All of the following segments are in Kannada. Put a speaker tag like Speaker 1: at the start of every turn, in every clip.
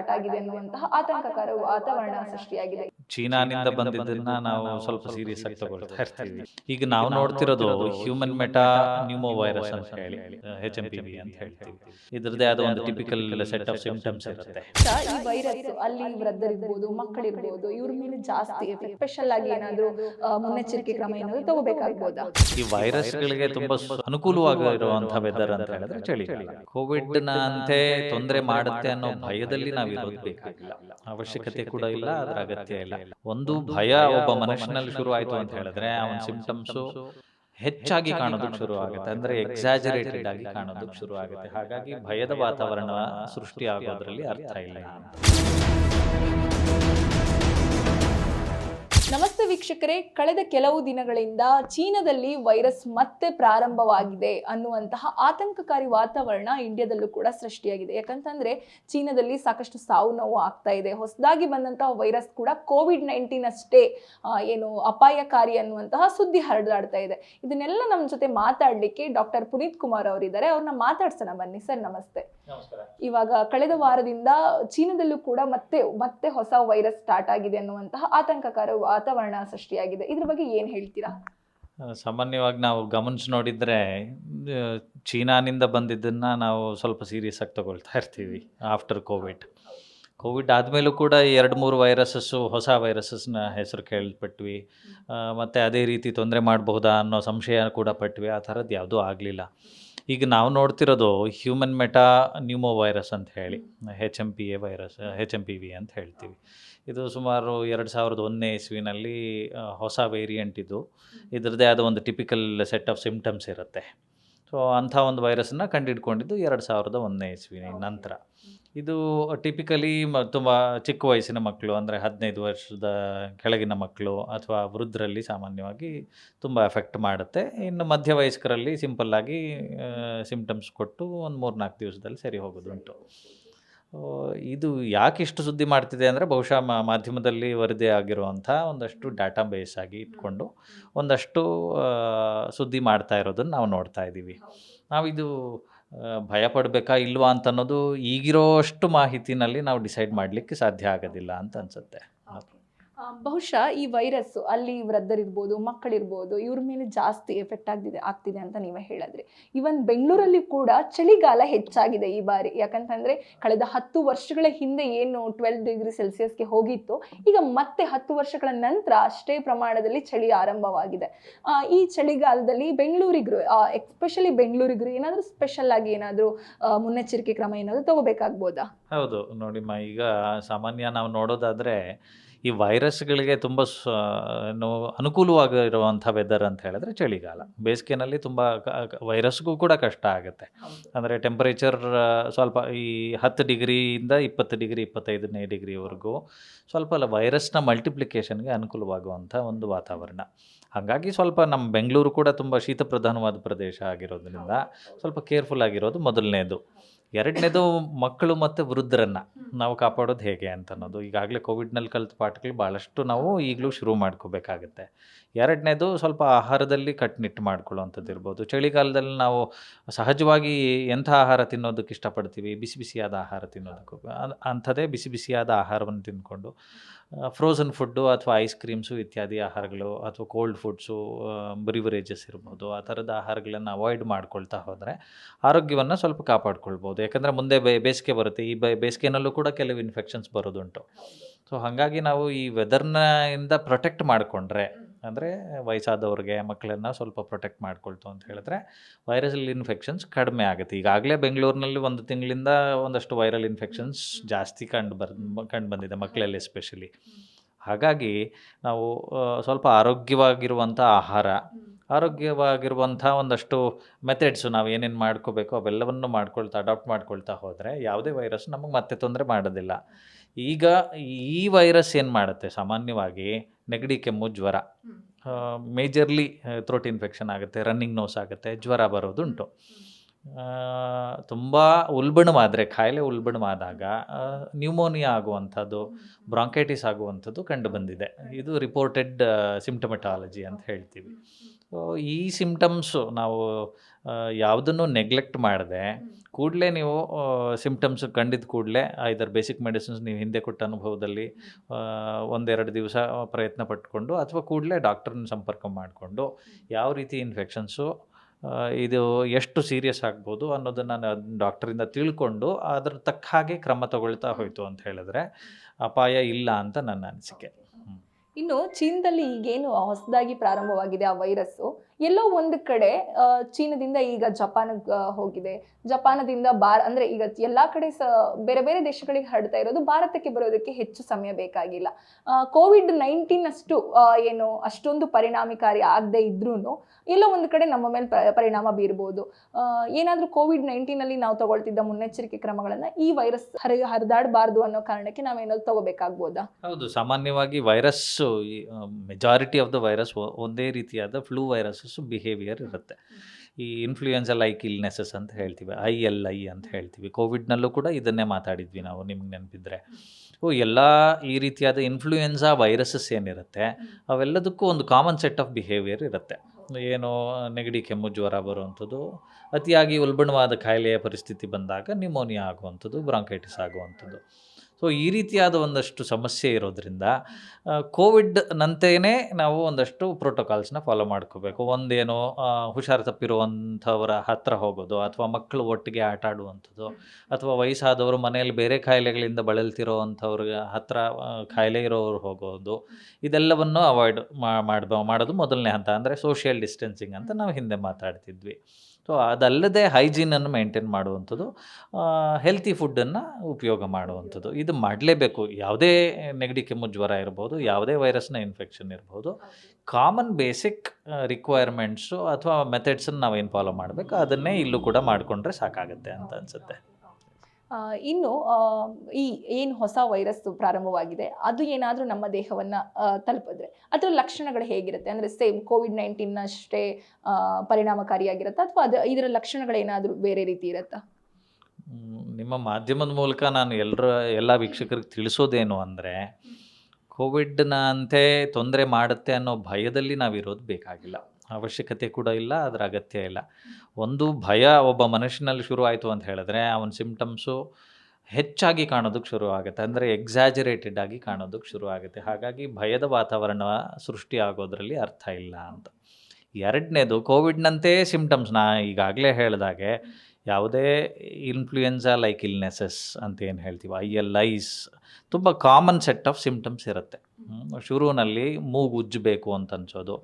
Speaker 1: ಸ್ಟಾರ್ಟ್ ಆಗಿದೆ ಅನ್ನುವಂತಹ ಆತಂಕಕರ ವಾತಾವರಣ ಸೃಷ್ಟಿಯಾಗಿದೆ.
Speaker 2: ಚೀನಾನಿಂದ ಬಂದಿದ್ದನ್ನ ನಾವು ಸ್ವಲ್ಪ ಸೀರಿಯಸ್ ಆಗಿ ತಗೊಳ್ತಾ ಇರ್ತೀವಿ. ಈಗ ನಾವು ನೋಡ್ತಿರೋದು ಹ್ಯೂಮನ್ ಮೆಟಾ ನ್ಯೂಮೋ ವೈರಸ್ ಅಂತ ಹೇಳಿ ಎಚ್ ಎಂ ಪಿ ವಿ ಅಂತ ಹೇಳ್ತೀವಿ. ಇದ್ರದ್ದೇ ಆದ ಒಂದು ಟಿಪಿಕಲ್ ಸೆಟ್ ಆಫ್ ಸಿಂಪ್ಟಮ್ಸ್ ಇರುತ್ತೆ.
Speaker 1: ಈ ವೈರಸ್ ಅಲ್ಲಿ ವೃದ್ಧರಿರ್ಬೋದು ಮಕ್ಕಳಿರ್ಬೋದು ಇವ್ರ ಮೇಲೆ ಜಾಸ್ತಿ ಸ್ಪೆಷಲ್ ಆಗಿ ಏನಾದ್ರು ಮುನ್ನೆಚ್ಚರಿಕೆ ಕ್ರಮ ಏನಾದ್ರು ತಗೋಬೇಕಾಗ್ಬೋದಾ?
Speaker 2: ಈ ವೈರಸ್ಗಳಿಗೆ ತುಂಬಾ ಅನುಕೂಲವಾಗಿರುವಂತಹ ವೆದರ್ ಅಂತ ಹೇಳಿದ್ರೆ ಚಳಿ ಕೋವಿಡ್ ನಂತೆ ಅಂತೆ ತೊಂದರೆ ಮಾಡುತ್ತೆ ಅನ್ನೋ ಭಯದಲ್ಲಿ ನಾವು ಬೇಕಾಗಿಲ್ಲ ಅವಶ್ಯಕತೆ ಕೂಡ ಇಲ್ಲ ಅದರ ಅಗತ್ಯ ಇಲ್ಲ. ಒಂದು ಭಯ ಒಬ್ಬ ಮನುಷ್ಯನಲ್ಲಿ ಶುರು ಆಯ್ತು ಅಂತ ಹೇಳಿದ್ರೆ ಅವನ ಸಿಂಪ್ಟಮ್ಸ್ ಹೆಚ್ಚಾಗಿ ಕಾಣೋದಕ್ಕೆ ಶುರು ಆಗುತ್ತೆ ಅಂದ್ರೆ ಎಕ್ಸಾಜರೇಟೆಡ್ ಆಗಿ ಕಾಣೋದಕ್ಕೆ ಶುರು ಆಗುತ್ತೆ ಹಾಗಾಗಿ ಭಯದ ವಾತಾವರಣ ಸೃಷ್ಟಿ ಆಗೋದ್ರಲ್ಲಿ ಅರ್ಥ ಇಲ್ಲ.
Speaker 1: ನಮಸ್ತೆ ವೀಕ್ಷಕರೇ. ಕಳೆದ ಕೆಲವು ದಿನಗಳಿಂದ ಚೀನಾದಲ್ಲಿ ವೈರಸ್ ಮತ್ತೆ ಪ್ರಾರಂಭವಾಗಿದೆ ಅನ್ನುವಂತಹ ಆತಂಕಕಾರಿ ವಾತಾವರಣ ಇಂಡಿಯಾದಲ್ಲೂ ಕೂಡ ಸೃಷ್ಟಿಯಾಗಿದೆ. ಯಾಕಂತಂದ್ರೆ ಚೀನಾದಲ್ಲಿ ಸಾಕಷ್ಟು ಸಾವು ನೋವು ಆಗ್ತಾ ಇದೆ. ಹೊಸದಾಗಿ ಬಂದಂತಹ ವೈರಸ್ ಕೂಡ ಕೋವಿಡ್ ನೈನ್ಟೀನ್ ಅಷ್ಟೇ ಏನು ಅಪಾಯಕಾರಿ ಅನ್ನುವಂತಹ ಸುದ್ದಿ ಹರಡಾಡ್ತಾ ಇದೆ. ಇದನ್ನೆಲ್ಲ ನಮ್ಮ ಜೊತೆ ಮಾತಾಡಲಿಕ್ಕೆ ಡಾಕ್ಟರ್ ಪುನೀತ್ ಕುಮಾರ್ ಅವರಿದ್ದಾರೆ. ಅವ್ರನ್ನ ಮಾತಾಡ್ಸೋಣ ಬನ್ನಿ ಸರ್ ನಮಸ್ತೆ. ಇವಾಗ ಕಳೆದ ವಾರದಿಂದ ಚೀನಾದಲ್ಲೂ ಕೂಡ ಮತ್ತೆ ಮತ್ತೆ ಹೊಸ ವೈರಸ್ ಸ್ಟಾರ್ಟ್ ಆಗಿದೆ ಅನ್ನುವಂತಹ ಆತಂಕಕಾರ ವಾತಾವರಣ ಸೃಷ್ಟಿಯಾಗಿದೆ. ಇದ್ರ ಬಗ್ಗೆ ಏನ್ ಹೇಳ್ತೀರಾ?
Speaker 2: ಸಾಮಾನ್ಯವಾಗಿ ನಾವು ಗಮನಿಸಿ ನೋಡಿದ್ರೆ ಚೀನಾನಿಂದ ಬಂದಿದ್ದನ್ನ ನಾವು ಸ್ವಲ್ಪ ಸೀರಿಯಸ್ ಆಗಿ ತಗೊಳ್ತಾ ಇರ್ತೀವಿ ಆಫ್ಟರ್ ಕೋವಿಡ್ ಕೋವಿಡ್ ಆದಮೇಲೂ ಕೂಡ ಎರಡು ಮೂರು ವೈರಸಸ್ಸು ಹೊಸ ವೈರಸಸ್ನ ಹೆಸರು ಕೇಳ್ಪಟ್ವಿ. ಮತ್ತೆ ಅದೇ ರೀತಿ ತೊಂದರೆ ಮಾಡಬಹುದಾ ಅನ್ನೋ ಸಂಶಯ ಕೂಡ ಪಟ್ವಿ. ಆ ಥರದ್ದು ಯಾವುದೂ ಆಗಲಿಲ್ಲ. ಈಗ ನಾವು ನೋಡ್ತಿರೋದು ಹ್ಯೂಮನ್ ಮೆಟಾ ನ್ಯೂಮೋ ವೈರಸ್ ಅಂತ ಹೇಳಿ. H M P A virus H M P V ಅಂತ ಹೇಳ್ತೀವಿ. ಇದು ಸುಮಾರು ಎರಡು ಸಾವಿರದ ಒಂದನೇ ಇಸ್ವಿನಲ್ಲಿ ಹೊಸ ವೇರಿಯಂಟ್ ಇದು ಇದರದ್ದೇ ಆದ ಒಂದು ಟಿಪಿಕಲ್ ಸೆಟ್ ಆಫ್ ಸಿಮ್ಟಮ್ಸ್ ಇರುತ್ತೆ. ಸೊ ಅಂಥ ಒಂದು ವೈರಸ್ನ ಕಂಡುಹಿಡ್ಕೊಂಡಿದ್ದು ಎರಡು ಸಾವಿರದ ಒಂದನೇ ಇಸ್ವಿನ ನಂತರ. ಇದು ಟಿಪಿಕಲಿ ಮ ತುಂಬ ಚಿಕ್ಕ ವಯಸ್ಸಿನ ಮಕ್ಕಳು ಅಂದರೆ ಹದಿನೈದು ವರ್ಷದ ಕೆಳಗಿನ ಮಕ್ಕಳು ಅಥವಾ ವೃದ್ಧರಲ್ಲಿ ಸಾಮಾನ್ಯವಾಗಿ ತುಂಬ ಎಫೆಕ್ಟ್ ಮಾಡುತ್ತೆ. ಇನ್ನು ಮಧ್ಯ ವಯಸ್ಕರಲ್ಲಿ ಸಿಂಪಲ್ಲಾಗಿ ಸಿಂಪ್ಟಮ್ಸ್ ಕೊಟ್ಟು ಒಂದು ಮೂರು ನಾಲ್ಕು ದಿವಸದಲ್ಲಿ ಸರಿ ಹೋಗೋದುಂಟು. ಇದು ಯಾಕೆ ಇಷ್ಟು ಸುದ್ದಿ ಮಾಡ್ತಿದೆ ಅಂದರೆ ಬಹುಶಃ ಮಾ- ಮಾಧ್ಯಮದಲ್ಲಿ ವರದಿ ಆಗಿರುವಂಥ ಒಂದಷ್ಟು ಡಾಟಾ ಬೇಸ್ ಆಗಿ ಇಟ್ಕೊಂಡು ಒಂದಷ್ಟು ಸುದ್ದಿ ಮಾಡ್ತಾ ಇರೋದನ್ನು ನಾವು ನೋಡ್ತಾ ಇದ್ದೀವಿ. ನಾವು ಇದು ಭಯ ಪಡಬೇಕಾ ಇಲ್ವಾ ಅಂತ ಅನ್ನೋದು ಈಗಿರೋಷ್ಟು ಮಾಹಿತಿನಲ್ಲಿ ನಾವು ಡಿಸೈಡ್ ಮಾಡಲಿಕ್ಕೆ ಸಾಧ್ಯ ಆಗೋದಿಲ್ಲ ಅಂತ ಅನಿಸುತ್ತೆ.
Speaker 1: ಬಹುಶಃ ಈ ವೈರಸ್ ಅಲ್ಲಿ ವೃದ್ಧರಿರ್ಬೋದು, ಮಕ್ಕಳಿರ್ಬೋದು, ಇವ್ರ ಮೇಲೆ ಜಾಸ್ತಿ ಎಫೆಕ್ಟ್ ಆಗ್ತಿದೆ ಆಗ್ತಿದೆ ಅಂತ ನೀವೇ ಹೇಳಿದ್ರಿ. ಇವನ್ ಬೆಂಗಳೂರಲ್ಲಿ ಕೂಡ ಚಳಿಗಾಲ ಹೆಚ್ಚಾಗಿದೆ ಈ ಬಾರಿ. ಯಾಕಂತಂದ್ರೆ ಕಳೆದ ಹತ್ತು ವರ್ಷಗಳ ಹಿಂದೆ ಏನು ಟ್ವೆಲ್ ಡಿಗ್ರಿ ಸೆಲ್ಸಿಯಸ್ಗೆ ಹೋಗಿತ್ತು, ಈಗ ಮತ್ತೆ ಹತ್ತು ವರ್ಷಗಳ ನಂತರ ಅಷ್ಟೇ ಪ್ರಮಾಣದಲ್ಲಿ ಚಳಿ ಆರಂಭವಾಗಿದೆ. ಈ ಚಳಿಗಾಲದಲ್ಲಿ ಬೆಂಗಳೂರಿಗರು ಎಸ್ಪೆಷಲಿ ಬೆಂಗಳೂರಿಗರು ಏನಾದರೂ ಸ್ಪೆಷಲ್ ಆಗಿ ಏನಾದರೂ ಮುನ್ನೆಚ್ಚರಿಕೆ ಕ್ರಮ ಏನಾದರೂ ತಗೋಬೇಕಾಗ್ಬೋದಾ?
Speaker 2: ಹೌದು. ನೋಡಿಮ್ಮ, ಈಗ ಸಾಮಾನ್ಯ ನಾವು ನೋಡೋದಾದರೆ ಈ ವೈರಸ್ಗಳಿಗೆ ತುಂಬ ಅನುಕೂಲವಾಗಿರುವಂಥ ವೆದರ್ ಅಂತ ಹೇಳಿದ್ರೆ ಚಳಿಗಾಲ. ಬೇಸಿಗೆನಲ್ಲಿ ತುಂಬ ವೈರಸ್ಗೂ ಕೂಡ ಕಷ್ಟ ಆಗುತ್ತೆ. ಅಂದರೆ ಟೆಂಪರೇಚರ್ ಸ್ವಲ್ಪ ಈ ಹತ್ತು ಡಿಗ್ರಿಯಿಂದ ಇಪ್ಪತ್ತು ಡಿಗ್ರಿ ಇಪ್ಪತ್ತೈದನೇ ಡಿಗ್ರಿವರೆಗೂ ಸ್ವಲ್ಪ ಅಲ್ಲ ವೈರಸ್ನ ಮಲ್ಟಿಪ್ಲಿಕೇಶನ್ಗೆ ಅನುಕೂಲವಾಗುವಂಥ ಒಂದು ವಾತಾವರಣ. ಹಾಗಾಗಿ ಸ್ವಲ್ಪ ನಮ್ಮ ಬೆಂಗಳೂರು ಕೂಡ ತುಂಬ ಶೀತ ಪ್ರಧಾನವಾದ ಪ್ರದೇಶ ಆಗಿರೋದ್ರಿಂದ ಸ್ವಲ್ಪ ಕೇರ್ಫುಲ್ ಆಗಿರೋದು ಮೊದಲನೇದು. ಎರಡನೇದು ಮಕ್ಕಳು ಮತ್ತು ವೃದ್ಧರನ್ನು ನಾವು ಕಾಪಾಡೋದು ಹೇಗೆ ಅಂತ ಅನ್ನೋದು ಈಗಾಗಲೇ ಕೋವಿಡ್ನಲ್ಲಿ ಕಲಿತ ಪಾಠಗಳು ಭಾಳಷ್ಟು ನಾವು ಈಗಲೂ ಶುರು ಮಾಡ್ಕೋಬೇಕಾಗುತ್ತೆ. ಎರಡನೇದು ಸ್ವಲ್ಪ ಆಹಾರದಲ್ಲಿ ಕಟ್ಟುನಿಟ್ಟು ಮಾಡ್ಕೊಳ್ಳೋವಂಥದ್ದು ಇರ್ಬೋದು ಚಳಿಗಾಲದಲ್ಲಿ ನಾವು ಸಹಜವಾಗಿ ಎಂಥ ಆಹಾರ ತಿನ್ನೋದಕ್ಕೆ ಇಷ್ಟಪಡ್ತೀವಿ? ಬಿಸಿ ಬಿಸಿಯಾದ ಆಹಾರ ತಿನ್ನೋದಕ್ಕೂ ಅಂಥದ್ದೇ ಬಿಸಿ ಬಿಸಿಯಾದ ಆಹಾರವನ್ನು ತಿಂದ್ಕೊಂಡು ಫ್ರೋಝನ್ ಫುಡ್ಡು ಅಥವಾ ಐಸ್ ಕ್ರೀಮ್ಸು ಇತ್ಯಾದಿ ಆಹಾರಗಳು ಅಥವಾ ಕೋಲ್ಡ್ ಫುಡ್ಸು ಬ್ರಿವರೇಜಸ್ ಇರ್ಬೋದು. ಆ ಥರದ ಆಹಾರಗಳನ್ನು ಅವಾಯ್ಡ್ ಮಾಡ್ಕೊಳ್ತಾ ಹೋದರೆ ಆರೋಗ್ಯವನ್ನು ಸ್ವಲ್ಪ ಕಾಪಾಡ್ಕೊಳ್ಬೋದು. ಯಾಕಂದರೆ ಮುಂದೆ ಬೇಸಿಗೆ ಬರುತ್ತೆ. ಈ ಬೇಸಿಗೆನಲ್ಲೂ ಕೂಡ ಕೆಲವು ಇನ್ಫೆಕ್ಷನ್ಸ್ ಬರೋದುಂಟು. ಸೊ ಹಾಗಾಗಿ ನಾವು ಈ ವೆದರ್ನ ಇಂದ ಪ್ರೊಟೆಕ್ಟ್ ಮಾಡಿಕೊಂಡ್ರೆ, ಅಂದರೆ ವಯಸ್ಸಾದವ್ರಿಗೆ ಮಕ್ಕಳನ್ನ ಸ್ವಲ್ಪ ಪ್ರೊಟೆಕ್ಟ್ ಮಾಡಿಕೊಳ್ತು ಅಂತ ಹೇಳಿದ್ರೆ ವೈರಲ್ ಇನ್ಫೆಕ್ಷನ್ಸ್ ಕಡಿಮೆ ಆಗುತ್ತೆ. ಈಗಾಗಲೇ ಬೆಂಗಳೂರಿನಲ್ಲಿ ಒಂದು ತಿಂಗಳಿಂದ ಒಂದಷ್ಟು ವೈರಲ್ ಇನ್ಫೆಕ್ಷನ್ಸ್ ಜಾಸ್ತಿ ಕಂಡು ಬರ್, ಕಂಡು ಬಂದಿದೆ ಮಕ್ಕಳಲ್ಲಿ ಎಸ್ಪೆಷಲಿ ಹಾಗಾಗಿ ನಾವು ಸ್ವಲ್ಪ ಆರೋಗ್ಯವಾಗಿರುವಂಥ ಆಹಾರ ಆರೋಗ್ಯವಾಗಿರುವಂಥ ಒಂದಷ್ಟು ಮೆಥಡ್ಸು ನಾವು ಏನೇನು ಮಾಡ್ಕೋಬೇಕು ಅವೆಲ್ಲವನ್ನು ಮಾಡ್ಕೊಳ್ತಾ ಅಡಾಪ್ಟ್ ಮಾಡ್ಕೊಳ್ತಾ ಹೋದರೆ ಯಾವುದೇ ವೈರಸ್ ನಮಗೆ ಮತ್ತೆ ತೊಂದರೆ ಮಾಡೋದಿಲ್ಲ. ಈಗ ಈ ವೈರಸ್ ಏನು ಮಾಡುತ್ತೆ? ಸಾಮಾನ್ಯವಾಗಿ ನೆಗಡಿ ಕೆಮ್ಮು ಜ್ವರ. ಮೇಜರ್ಲಿ ಥ್ರೋಟ್ ಇನ್ಫೆಕ್ಷನ್ ಆಗುತ್ತೆ ರನ್ನಿಂಗ್ ನೋಸ್ ಆಗುತ್ತೆ ಜ್ವರ ಬರೋದುಂಟು. ತುಂಬ ಉಲ್ಬಣವಾದರೆ ಕಾಯಿಲೆ ಉಲ್ಬಣವಾದಾಗ ನ್ಯೂಮೋನಿಯಾ ಆಗುವಂಥದ್ದು ಬ್ರಾಂಕೈಟಿಸ್ ಆಗುವಂಥದ್ದು ಕಂಡು ಬಂದಿದೆ. ಇದು ರಿಪೋರ್ಟೆಡ್ ಸಿಮ್ಟಮೆಟಾಲಜಿ ಅಂತ ಹೇಳ್ತೀವಿ. ಸೊ ಈ ಸಿಮ್ಟಮ್ಸು ನಾವು ಯಾವುದನ್ನು ನೆಗ್ಲೆಕ್ಟ್ ಮಾಡದೆ, ಕೂಡಲೇ ನೀವು ಸಿಮ್ಟಮ್ಸ್ ಕಂಡಿದ್ದ ಕೂಡಲೇ ಐದರ್ ಬೇಸಿಕ್ ಮೆಡಿಸಿನ್ಸ್ ನೀವು ಹಿಂದೆ ಕೊಟ್ಟ ಅನುಭವದಲ್ಲಿ ಒಂದೆರಡು ದಿವಸ ಪ್ರಯತ್ನ ಪಟ್ಟುಕೊಂಡು ಅಥವಾ ಕೂಡಲೇ ಡಾಕ್ಟರ್ನ ಸಂಪರ್ಕ ಮಾಡಿಕೊಂಡು, ಯಾವ ರೀತಿ ಇನ್ಫೆಕ್ಷನ್ಸು ಇದು ಎಷ್ಟು ಸೀರಿಯಸ್ ಆಗ್ಬೋದು ಅನ್ನೋದನ್ನು ನಾನು ಡಾಕ್ಟರಿಂದ ತಿಳ್ಕೊಂಡು ಅದ್ರ ತಕ್ಕ ಹಾಗೆ ಕ್ರಮ ತಗೊಳ್ತಾ ಹೋಯಿತು ಅಂತ ಹೇಳಿದ್ರೆ ಅಪಾಯ ಇಲ್ಲ ಅಂತ ನನ್ನ ಅನಿಸಿಕೆ.
Speaker 1: ಇನ್ನು ಚೀನದಲ್ಲಿ ಈಗೇನು ಹೊಸದಾಗಿ ಪ್ರಾರಂಭವಾಗಿದೆ ಆ ವೈರಸ್ಸು, ಎಲ್ಲೋ ಒಂದು ಕಡೆ ಚೀನದಿಂದ ಈಗ ಜಪಾನ್ಗೆ ಹೋಗಿದೆ. ಜಪಾನದಿಂದ ಬಾರ್ ಅಂದ್ರೆ ಈಗ ಎಲ್ಲಾ ಕಡೆ ಸ, ಬೇರೆ ಬೇರೆ ದೇಶಗಳಿಗೆ ಹರಡ್ತಾ ಇರೋದು ಭಾರತಕ್ಕೆ ಬರೋದಕ್ಕೆ ಹೆಚ್ಚು ಸಮಯ ಬೇಕಾಗಿಲ್ಲ. ಕೋವಿಡ್ ನೈನ್ಟೀನ್ ಅಷ್ಟು ಏನು, ಅಷ್ಟೊಂದು ಪರಿಣಾಮಕಾರಿ ಆಗದೆ ಇದ್ರೂ ಎಲ್ಲೋ ಒಂದು ಕಡೆ ನಮ್ಮ ಮೇಲೆ ಪರಿಣಾಮ ಬೀರ್ಬೋದು. ಏನಾದರೂ ಕೋವಿಡ್ ನೈನ್ಟೀನ್ ಅಲ್ಲಿ ನಾವು ತಗೊಳ್ತಿದ್ದ ಮುನ್ನೆಚ್ಚರಿಕೆ ಕ್ರಮಗಳನ್ನು ಈ ವೈರಸ್ ಹರಿ, ಹರಿದಾಡಬಾರ್ದು ಅನ್ನೋ ಕಾರಣಕ್ಕೆ ನಾವೇನಾದ್ರು ತಗೋಬೇಕಾಗ್ಬೋದಾ?
Speaker 2: ಹೌದು, ಸಾಮಾನ್ಯವಾಗಿ virus majority of the virus ಒಂದೇ ರೀತಿಯಾದ ಫ್ಲೂ ವೈರಸಸ್ ಬಿಹೇವಿಯರ್ ಇರುತ್ತೆ. ಈ ಇನ್ಫ್ಲೂಯೆನ್ಸ ಲೈಕ್ ಇಲ್ನೆಸಸ್ ಅಂತ ಹೇಳ್ತೀವಿ ಐ ಎಲ್ ಐ ಅಂತ ಹೇಳ್ತೀವಿ. ಕೋವಿಡ್ನಲ್ಲೂ ಕೂಡ ಇದನ್ನೇ ಮಾತಾಡಿದ್ವಿ ನಾವು, ನಿಮ್ಗೆ ನೆನಪಿದ್ರೆ. ಓ, ಎಲ್ಲ ಈ ರೀತಿಯಾದ ಇನ್ಫ್ಲೂಯೆನ್ಸಾ ವೈರಸಸ್ ಏನಿರುತ್ತೆ, ಅವೆಲ್ಲದಕ್ಕೂ ಒಂದು ಕಾಮನ್ ಸೆಟ್ ಆಫ್ ಬಿಹೇವಿಯರ್ ಇರುತ್ತೆ. ಏನು ನೆಗಡಿ, ಕೆಮ್ಮು, ಜ್ವರ ಬರುವಂಥದ್ದು, ಅತಿಯಾಗಿ ಉಲ್ಬಣವಾದ ಕಾಯಿಲೆಯ ಪರಿಸ್ಥಿತಿ ಬಂದಾಗ ನ್ಯೂಮೋನಿಯಾ ಆಗುವಂಥದ್ದು ಬ್ರಾಂಕೈಟಿಸ್ ಆಗುವಂಥದ್ದು. ಸೊ ಈ ರೀತಿಯಾದ ಒಂದಷ್ಟು ಸಮಸ್ಯೆ ಇರೋದ್ರಿಂದ ಕೋವಿಡ್ನಂತೆಯೇ ನಾವು ಒಂದಷ್ಟು ಪ್ರೋಟೋಕಾಲ್ಸ್ನ ಫಾಲೋ ಮಾಡ್ಕೋಬೇಕು. ಒಂದೇನು ಹುಷಾರು ತಪ್ಪಿರುವಂಥವರ ಹತ್ತಿರ ಹೋಗೋದು ಅಥವಾ ಮಕ್ಕಳು ಒಟ್ಟಿಗೆ ಆಟ ಆಡುವಂಥದ್ದು ಅಥವಾ ವಯಸ್ಸಾದವರು ಮನೆಯಲ್ಲಿ ಬೇರೆ ಕಾಯಿಲೆಗಳಿಂದ ಬಳಲ್ತಿರೋವಂಥವ್ರಿಗೆ ಖಾಯಿಲೆ ಕಾಯಿಲೆ ಇರೋರು ಹೋಗೋದು. ಇದೆಲ್ಲವನ್ನು ಅವಾಯ್ಡ್ ಮಾಡ್ಬ, ಮಾಡೋದು ಮೊದಲನೇ ಹಂತ. ಅಂದರೆ ಸೋಷಿಯಲ್ ಡಿಸ್ಟೆನ್ಸಿಂಗ್ ಅಂತ ನಾವು ಹಿಂದೆ ಮಾತಾಡ್ತಿದ್ವಿ. ಸೊ ಅದಲ್ಲದೆ ಹೈಜೀನನ್ನು ಮೇಂಟೈನ್ ಮಾಡುವಂಥದ್ದು ಹೆಲ್ತಿ ಫುಡ್ಡನ್ನು ಉಪಯೋಗ ಮಾಡುವಂಥದ್ದು. ಇದು ಮಾಡಲೇಬೇಕು. ಯಾವುದೇ ನೆಗಡಿ ಕೆಮ್ಮು ಜ್ವರ ಇರ್ಬೋದು, ಯಾವುದೇ ವೈರಸ್ನ ಇನ್ಫೆಕ್ಷನ್ ಇರ್ಬೋದು. ಕಾಮನ್ ಬೇಸಿಕ್ ರಿಕ್ವೈರ್ಮೆಂಟ್ಸು ಅಥವಾ ಮೆಥಡ್ಸನ್ನು ನಾವೇನು ಫಾಲೋ ಮಾಡಬೇಕು? ಅದನ್ನೇ ಇಲ್ಲೂ ಕೂಡ ಮಾಡಿಕೊಂಡ್ರೆ ಸಾಕಾಗುತ್ತೆ ಅಂತ ಅನಿಸುತ್ತೆ.
Speaker 1: ಇನ್ನು ಈ ಏನು ಹೊಸ ವೈರಸ್ ಪ್ರಾರಂಭವಾಗಿದೆ ಅದು ಏನಾದರೂ ನಮ್ಮ ದೇಹವನ್ನು ತಲುಪಿದ್ರೆ ಅದರ ಲಕ್ಷಣಗಳು ಹೇಗಿರುತ್ತೆ? ಅಂದರೆ ಸೇಮ್ ಕೋವಿಡ್ ನೈನ್ಟೀನ್ ಅಷ್ಟೇ ಪರಿಣಾಮಕಾರಿಯಾಗಿರುತ್ತಾ? ಅಥವಾ ಅದು ಇದರ ಲಕ್ಷಣಗಳೇನಾದರೂ ಬೇರೆ ರೀತಿ ಇರುತ್ತಾ?
Speaker 2: ನಿಮ್ಮ ಮಾಧ್ಯಮದ ಮೂಲಕ ನಾನು ಎಲ್ಲರ ಎಲ್ಲ ವೀಕ್ಷಕರಿಗೆ ತಿಳಿಸೋದೇನು ಅಂದರೆ ಕೋವಿಡ್ನ ಅಂತೆ ತೊಂದರೆ ಮಾಡುತ್ತೆ ಅನ್ನೋ ಭಯದಲ್ಲಿ ನಾವಿರೋದು ಬೇಕಾಗಿಲ್ಲ. ಅವಶ್ಯಕತೆ ಕೂಡ ಇಲ್ಲ ಅದರ ಅಗತ್ಯ ಇಲ್ಲ. ಒಂದು ಭಯ ಒಬ್ಬ ಮನುಷ್ಯನಲ್ಲಿ ಶುರು ಆಯಿತು ಅಂತ ಹೇಳಿದ್ರೆ ಅವನ ಸಿಮ್ಟಮ್ಸು ಹೆಚ್ಚಾಗಿ ಕಾಣೋದಕ್ಕೆ ಶುರು ಆಗುತ್ತೆ. ಅಂದರೆ ಎಕ್ಸಾಜರೇಟೆಡ್ ಆಗಿ ಕಾಣೋದಕ್ಕೆ ಶುರು ಆಗುತ್ತೆ. ಹಾಗಾಗಿ ಭಯದ ವಾತಾವರಣ ಸೃಷ್ಟಿ ಆಗೋದ್ರಲ್ಲಿ ಅರ್ಥ ಇಲ್ಲ ಅಂತ. ಎರಡನೇದು ಕೋವಿಡ್ನಂತೆ ಸಿಮ್ಟಮ್ಸ್ ನಾ ಈಗಾಗಲೇ ಹೇಳಿದಾಗೆ ಯಾವುದೇ ಇನ್ಫ್ಲೂಯೆನ್ಸಾ ಲೈಕ್ ಇಲ್ನೆಸಸ್ ಅಂತ ಏನು ಹೇಳ್ತೀವಿ ಐ ಎಲ್ ಐಸ್ ತುಂಬ ಕಾಮನ್ ಸೆಟ್ ಆಫ್ ಸಿಮ್ಟಮ್ಸ್ ಇರುತ್ತೆ. ಶುರುವಿನಲ್ಲಿ ಮೂಗು ಉಜ್ಜಬೇಕು ಅಂತ ಅನ್ಸೋದು.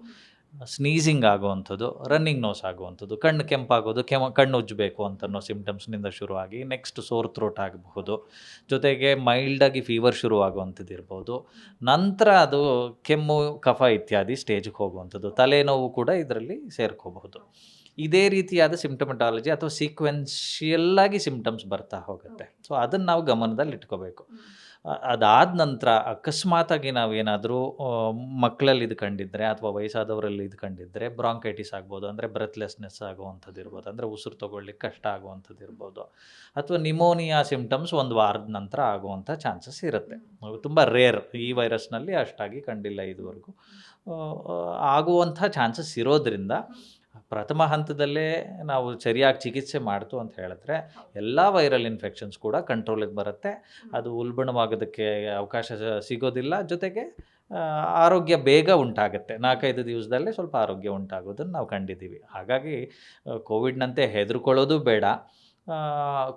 Speaker 2: ಸ್ನೀಸಿಂಗ್ ಆಗುವಂಥದ್ದು ರನ್ನಿಂಗ್ ನೋಸ್ ಆಗುವಂಥದ್ದು, ಕಣ್ಣು ಕೆಂಪಾಗೋದು, ಕೆಮ, ಕಣ್ಣು ಉಜ್ಜಬೇಕು ಅಂತ ಅನ್ನೋ ಸಿಮ್ಟಮ್ಸ್ನಿಂದ ಶುರುವಾಗಿ ನೆಕ್ಸ್ಟ್ ಸೋರ್ ಥ್ರೋಟ್ ಆಗಬಹುದು. ಜೊತೆಗೆ ಮೈಲ್ಡಾಗಿ ಫೀವರ್ ಶುರು ಆಗುವಂಥದ್ದು ಇರ್ಬೋದು. ನಂತರ ಅದು ಕೆಮ್ಮು, ಕಫ ಇತ್ಯಾದಿ ಸ್ಟೇಜ್ಗೆ ಹೋಗುವಂಥದ್ದು. ತಲೆನೋವು ಕೂಡ ಇದರಲ್ಲಿ ಸೇರ್ಕೋಬಹುದು. ಇದೇ ರೀತಿಯಾದ ಸಿಂಪ್ಟಮಟಾಲಜಿ ಅಥವಾ ಸೀಕ್ವೆನ್ಷಿಯಲ್ಲಾಗಿ ಸಿಮ್ಟಮ್ಸ್ ಬರ್ತಾ ಹೋಗುತ್ತೆ. ಸೊ ಅದನ್ನು ನಾವು ಗಮನದಲ್ಲಿ ಇಟ್ಕೋಬೇಕು ಅದಾದ ನಂತರ ಅಕಸ್ಮಾತಾಗಿ ನಾವೇನಾದರೂ ಮಕ್ಕಳಲ್ಲಿ ಇದು ಕಂಡಿದ್ದರೆ ಅಥವಾ ವಯಸ್ಸಾದವರಲ್ಲಿ ಇದು ಕಂಡಿದ್ದರೆ ಬ್ರಾಂಕೈಟಿಸ್ ಆಗ್ಬೋದು ಅಂದರೆ ಬ್ರೆತ್ಲೆಸ್ನೆಸ್ ಆಗುವಂಥದ್ದು ಇರ್ಬೋದು ಅಂದರೆ ಉಸಿರು ತಗೊಳ್ಳಿಕ್ಕೆ ಕಷ್ಟ ಆಗುವಂಥದ್ದು ಇರ್ಬೋದು ಅಥವಾ ನಿಮೋನಿಯಾ ಸಿಂಪ್ಟಮ್ಸ್ ಒಂದು ವಾರದ ನಂತರ ಆಗುವಂಥ ಚಾನ್ಸಸ್ ಇರುತ್ತೆ. ತುಂಬ ರೇರ್ ಈ ವೈರಸ್ನಲ್ಲಿ ಅಷ್ಟಾಗಿ ಕಂಡಿಲ್ಲ ಇದುವರೆಗೂ. ಆಗುವಂಥ ಚಾನ್ಸಸ್ ಇರೋದ್ರಿಂದ ಪ್ರಥಮ ಹಂತದಲ್ಲೇ ನಾವು ಸರಿಯಾಗಿ ಚಿಕಿತ್ಸೆ ಮಾಡ್ತು ಅಂತ ಹೇಳಿದ್ರೆ ಎಲ್ಲ ವೈರಲ್ ಇನ್ಫೆಕ್ಷನ್ಸ್ ಕೂಡ ಕಂಟ್ರೋಲಿಗೆ ಬರುತ್ತೆ. ಅದು ಉಲ್ಬಣವಾಗೋದಕ್ಕೆ ಅವಕಾಶ ಸಿಗೋದಿಲ್ಲ. ಜೊತೆಗೆ ಆರೋಗ್ಯ ಬೇಗ ಉಂಟಾಗುತ್ತೆ. ನಾಲ್ಕೈದು ದಿವಸದಲ್ಲೇ ಸ್ವಲ್ಪ ಆರೋಗ್ಯ ಉಂಟಾಗೋದನ್ನು ನಾವು ಕಂಡಿದ್ದೀವಿ. ಹಾಗಾಗಿ ಕೋವಿಡ್ನಂತೆ ಹೆದರ್ಕೊಳ್ಳೋದು ಬೇಡ.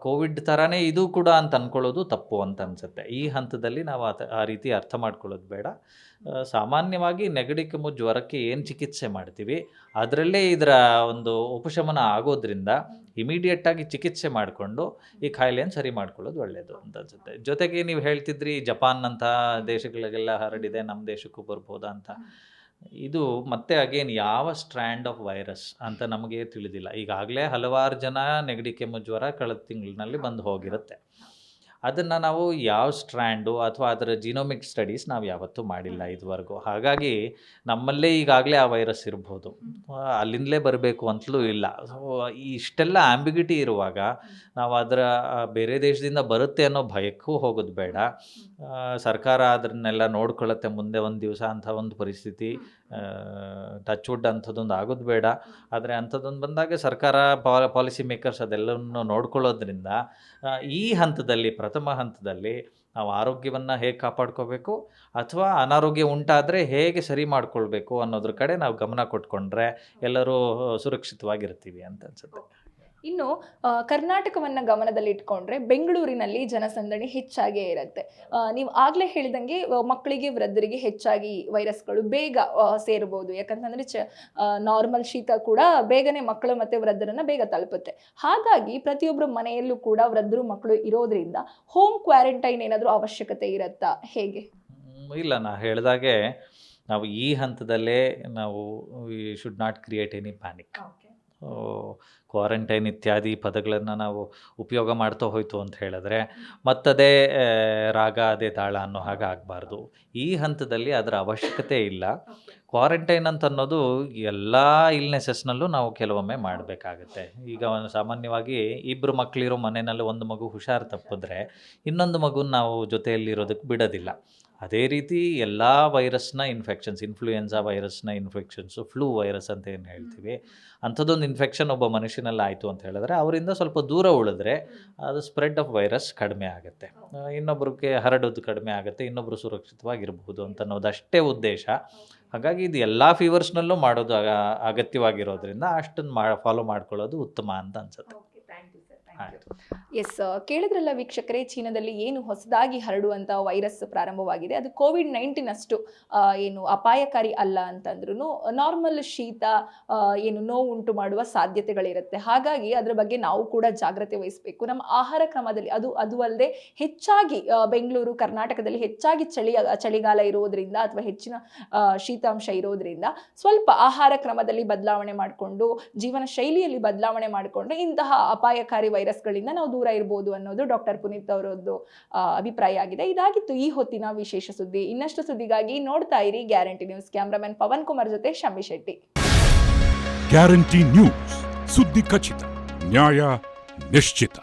Speaker 2: ಕೋವಿಡ್ ಥರನೇ ಇದು ಕೂಡ ಅಂತ ಅಂದ್ಕೊಳ್ಳೋದು ತಪ್ಪು ಅಂತ ಅನಿಸುತ್ತೆ. ಈ ಹಂತದಲ್ಲಿ ನಾವು ಆ ರೀತಿ ಅರ್ಥ ಮಾಡ್ಕೊಳ್ಳೋದು ಬೇಡ. ಸಾಮಾನ್ಯವಾಗಿ ನೆಗಡಿ ಕೆಮ್ಮು ಜ್ವರಕ್ಕೆ ಏನು ಚಿಕಿತ್ಸೆ ಮಾಡ್ತೀವಿ, ಅದರಲ್ಲೇ ಇದರ ಒಂದು ಉಪಶಮನ ಆಗೋದ್ರಿಂದ ಇಮಿಡಿಯೇಟಾಗಿ ಚಿಕಿತ್ಸೆ ಮಾಡಿಕೊಂಡು ಈ ಕಾಯಿಲೆಯನ್ನು ಸರಿ ಮಾಡ್ಕೊಳ್ಳೋದು ಒಳ್ಳೆಯದು ಅಂತ ಅನ್ಸುತ್ತೆ. ಜೊತೆಗೆ ನೀವು ಹೇಳ್ತಿದ್ರಿ, ಜಪಾನ್ ಅಂತಹ ದೇಶಗಳಿಗೆಲ್ಲ ಹರಡಿದೆ ನಮ್ಮ ದೇಶಕ್ಕೂ ಬರ್ಬೋದಾ ಅಂತ. ಇದು ಮತ್ತೆ ಅಗೇನ್ ಯಾವ ಸ್ಟ್ರ್ಯಾಂಡ್ ಆಫ್ ವೈರಸ್ ಅಂತ ನಮಗೆ ತಿಳಿದಿಲ್ಲ. ಈಗಾಗಲೇ ಹಲವಾರು ಜನ ನೆಗಡಿ ಕೆಮ್ಮು ಜ್ವರ ಕಳೆದ ತಿಂಗಳಿನಲ್ಲಿ ಬಂದು ಹೋಗಿರುತ್ತೆ. ಅದನ್ನು ನಾವು ಯಾವ ಸ್ಟ್ರ್ಯಾಂಡು ಅಥವಾ ಅದರ ಜಿನೋಮಿಕ್ ಸ್ಟಡೀಸ್ ನಾವು ಯಾವತ್ತೂ ಮಾಡಿಲ್ಲ ಇದುವರೆಗೂ. ಹಾಗಾಗಿ ನಮ್ಮಲ್ಲೇ ಈಗಾಗಲೇ ಆ ವೈರಸ್ ಇರ್ಬೋದು. ಅಲ್ಲಿಂದಲೇ ಬರಬೇಕು ಅಂತಲೂ ಇಲ್ಲ. ಸೊ ಇಷ್ಟೆಲ್ಲ ಆಂಬಿಗಿಟಿ ಇರುವಾಗ ನಾವು ಅದರ ಬೇರೆ ದೇಶದಿಂದ ಬರುತ್ತೆ ಅನ್ನೋ ಭಯಕ್ಕೂ ಹೋಗೋದು ಬೇಡ. ಸರ್ಕಾರ ಅದನ್ನೆಲ್ಲ ನೋಡ್ಕೊಳ್ಳುತ್ತೆ ಮುಂದೆ ಒಂದು ದಿವಸ ಅಂಥ ಒಂದು ಪರಿಸ್ಥಿತಿ. ಟಚ್ ವುಡ್ ಅಂಥದ್ದೊಂದು ಆಗೋದು ಬೇಡ. ಆದರೆ ಅಂಥದ್ದೊಂದು ಬಂದಾಗ ಸರ್ಕಾರ ಪಾಲಿಸಿ ಮೇಕರ್ಸ್ ಅದೆಲ್ಲವನ್ನು ನೋಡ್ಕೊಳ್ಳೋದ್ರಿಂದ ಈ ಹಂತದಲ್ಲಿ, ಪ್ರಥಮ ಹಂತದಲ್ಲಿ ನಾವು ಆರೋಗ್ಯವನ್ನು ಹೇಗೆ ಕಾಪಾಡ್ಕೋಬೇಕು ಅಥವಾ ಅನಾರೋಗ್ಯ ಉಂಟಾದರೆ ಹೇಗೆ ಸರಿ ಮಾಡ್ಕೊಳ್ಬೇಕು ಅನ್ನೋದ್ರ ಕಡೆ ನಾವು ಗಮನ ಕೊಟ್ಕೊಂಡ್ರೆ ಎಲ್ಲರೂ ಸುರಕ್ಷಿತವಾಗಿರ್ತೀವಿ ಅಂತ ಅನ್ಸುತ್ತೆ.
Speaker 1: ಇನ್ನು ಕರ್ನಾಟಕವನ್ನು ಕರ್ನಾಟಕವನ್ನ ಗಮನದಲ್ಲಿ ಇಟ್ಕೊಂಡ್ರೆ ಬೆಂಗಳೂರಿನಲ್ಲಿ ಜನಸಂದಣಿ ಹೆಚ್ಚಾಗೇ ಇರುತ್ತೆ. ನೀವು ಆಗ್ಲೇ ಹೇಳಿದಂಗೆ ಮಕ್ಕಳಿಗೆ ವೃದ್ಧರಿಗೆ ಹೆಚ್ಚಾಗಿ ವೈರಸ್ಗಳು ಬೇಗ ಸೇರಬಹುದು. ಯಾಕಂತಂದರೆ ಚ ನಾರ್ಮಲ್ ಶೀತ ಕೂಡ ಬೇಗನೆ ಮಕ್ಕಳು ಮತ್ತೆ ವೃದ್ಧರನ್ನು ಬೇಗ ತಲುಪುತ್ತೆ. ಹಾಗಾಗಿ ಪ್ರತಿಯೊಬ್ಬರ ಮನೆಯಲ್ಲೂ ಕೂಡ ವೃದ್ಧರು ಮಕ್ಕಳು ಇರೋದ್ರಿಂದ ಹೋಮ್ ಕ್ವಾರಂಟೈನ್ ಏನಾದರೂ ಅವಶ್ಯಕತೆ ಇರುತ್ತಾ? ಹೇಗೆ?
Speaker 2: ಇಲ್ಲ. ನಾ ಹೇಳಿದಾಗೆ ನಾವು ಈ ಹಂತದಲ್ಲೇ ನಾವು should not create any panic. Quarantine ಇತ್ಯಾದಿ ಪದಗಳನ್ನು ನಾವು ಉಪಯೋಗ ಮಾಡ್ತಾ ಹೋಯಿತು ಅಂತ ಹೇಳಿದ್ರೆ, ಮತ್ತದೇ ರಾಗ, ಅದೇ ತಾಳ ಅನ್ನೋ ಹಾಗೆ ಆಗಬಾರ್ದು. ಈ ಹಂತದಲ್ಲಿ ಅದರ ಅವಶ್ಯಕತೆ ಇಲ್ಲ. ಕ್ವಾರಂಟೈನ್ ಅಂತ ಅನ್ನೋದು ಎಲ್ಲ ಇಲ್ನೆಸಸ್ನಲ್ಲೂ ನಾವು ಕೆಲವೊಮ್ಮೆ ಮಾಡಬೇಕಾಗತ್ತೆ. ಈಗ ಸಾಮಾನ್ಯವಾಗಿ ಇಬ್ಬರು ಮಕ್ಕಳಿರೋ ಮನೆಯಲ್ಲಿ ಒಂದು ಮಗು ಹುಷಾರು ತಪ್ಪಿದ್ರೆ, ಇನ್ನೊಂದು ಮಗುನ ನಾವು ಜೊತೆಯಲ್ಲಿರೋದಕ್ಕೆ ಬಿಡೋದಿಲ್ಲ. ಅದೇ ರೀತಿ ಎಲ್ಲ ವೈರಸ್ನ ಇನ್ಫೆಕ್ಷನ್ಸ್ ಇನ್ಫ್ಲೂಯೆನ್ಸಾ ವೈರಸ್ನ ಇನ್ಫೆಕ್ಷನ್ಸು ಫ್ಲೂ ವೈರಸ್ ಅಂತ ಏನು ಹೇಳ್ತೀವಿ ಅಂಥದ್ದೊಂದು ಇನ್ಫೆಕ್ಷನ್ ಒಬ್ಬ ಮನುಷ್ಯನಲ್ಲಿ ಆಯಿತು ಅಂತ ಹೇಳಿದ್ರೆ ಅವರಿಂದ ಸ್ವಲ್ಪ ದೂರ ಉಳಿದ್ರೆ ಅದು ಸ್ಪ್ರೆಡ್ ಆಫ್ ವೈರಸ್ ಕಡಿಮೆ ಆಗುತ್ತೆ. ಇನ್ನೊಬ್ಬರಿಗೆ ಹರಡೋದು ಕಡಿಮೆ ಆಗುತ್ತೆ ಇನ್ನೊಬ್ಬರು ಸುರಕ್ಷಿತವಾಗಿರಬಹುದು ಅಂತ ಅನ್ನೋದಷ್ಟೇ ಉದ್ದೇಶ. ಹಾಗಾಗಿ ಇದು ಎಲ್ಲ ಫೀವರ್ಸ್ನಲ್ಲೂ ಮಾಡೋದು ಅಗ- ಅಗತ್ಯವಾಗಿರೋದ್ರಿಂದ ಅಷ್ಟನ್ನು ಮಾ ಫಾಲೋ ಮಾಡ್ಕೊಳ್ಳೋದು ಉತ್ತಮ ಅಂತ ಅನ್ಸುತ್ತೆ.
Speaker 1: ಎಸ್ ಕೇಳಿದ್ರಲ್ಲ ವೀಕ್ಷಕರೇ ಚೀನಾದಲ್ಲಿ ಏನು ಹೊಸದಾಗಿ ಹರಡುವಂತಹ ವೈರಸ್ ಪ್ರಾರಂಭವಾಗಿದೆ. ಅದು ಕೋವಿಡ್ ನೈನ್ಟೀನ್ ಅಷ್ಟು ಏನು ಅಪಾಯಕಾರಿ ಅಲ್ಲ ಅಂತಂದ್ರೂ ನಾರ್ಮಲ್ ಶೀತ ಏನು ನೋವು ಉಂಟು ಮಾಡುವ ಸಾಧ್ಯತೆಗಳಿರುತ್ತೆ. ಹಾಗಾಗಿ ಅದರ ಬಗ್ಗೆ ನಾವು ಕೂಡ ಜಾಗ್ರತೆ ವಹಿಸಬೇಕು. ನಮ್ಮ ಆಹಾರ ಕ್ರಮದಲ್ಲಿ ಅದು ಅದು ಅಲ್ಲದೆ ಹೆಚ್ಚಾಗಿ ಬೆಂಗಳೂರು ಕರ್ನಾಟಕದಲ್ಲಿ ಹೆಚ್ಚಾಗಿ ಚಳಿ ಚಳಿಗಾಲ ಇರೋದ್ರಿಂದ ಅಥವಾ ಹೆಚ್ಚಿನ ಶೀತಾಂಶ ಇರೋದ್ರಿಂದ ಸ್ವಲ್ಪ ಆಹಾರ ಕ್ರಮದಲ್ಲಿ ಬದಲಾವಣೆ ಮಾಡಿಕೊಂಡು ಜೀವನ ಶೈಲಿಯಲ್ಲಿ ಬದಲಾವಣೆ ಮಾಡಿಕೊಂಡು ಇಂತಹ ಅಪಾಯಕಾರಿ ವೈರಸ್ಗಳಿಂದ ನಾವು ದೂರ ಇರ್ಬೋದು ಅನ್ನೋದು ಡಾಕ್ಟರ್ ಪುನೀತ್ ಅವರದ್ದು ಅಭಿಪ್ರಾಯ ಆಗಿದೆ. ಇದಾಗಿತ್ತು ಈ ಹೊತ್ತಿನ ವಿಶೇಷ ಸುದ್ದಿ. ಇನ್ನಷ್ಟು ಸುದ್ದಿಗಾಗಿ ನೋಡ್ತಾ ಇರಿ guarantee news. Cameraman Pavan Kumar ಜೊತೆ ಶಮಿ ಶೆಟ್ಟಿ.
Speaker 3: Guarantee news. ಸುದ್ದಿ ಖಚಿತ, ನ್ಯಾಯ ನಿಶ್ಚಿತ.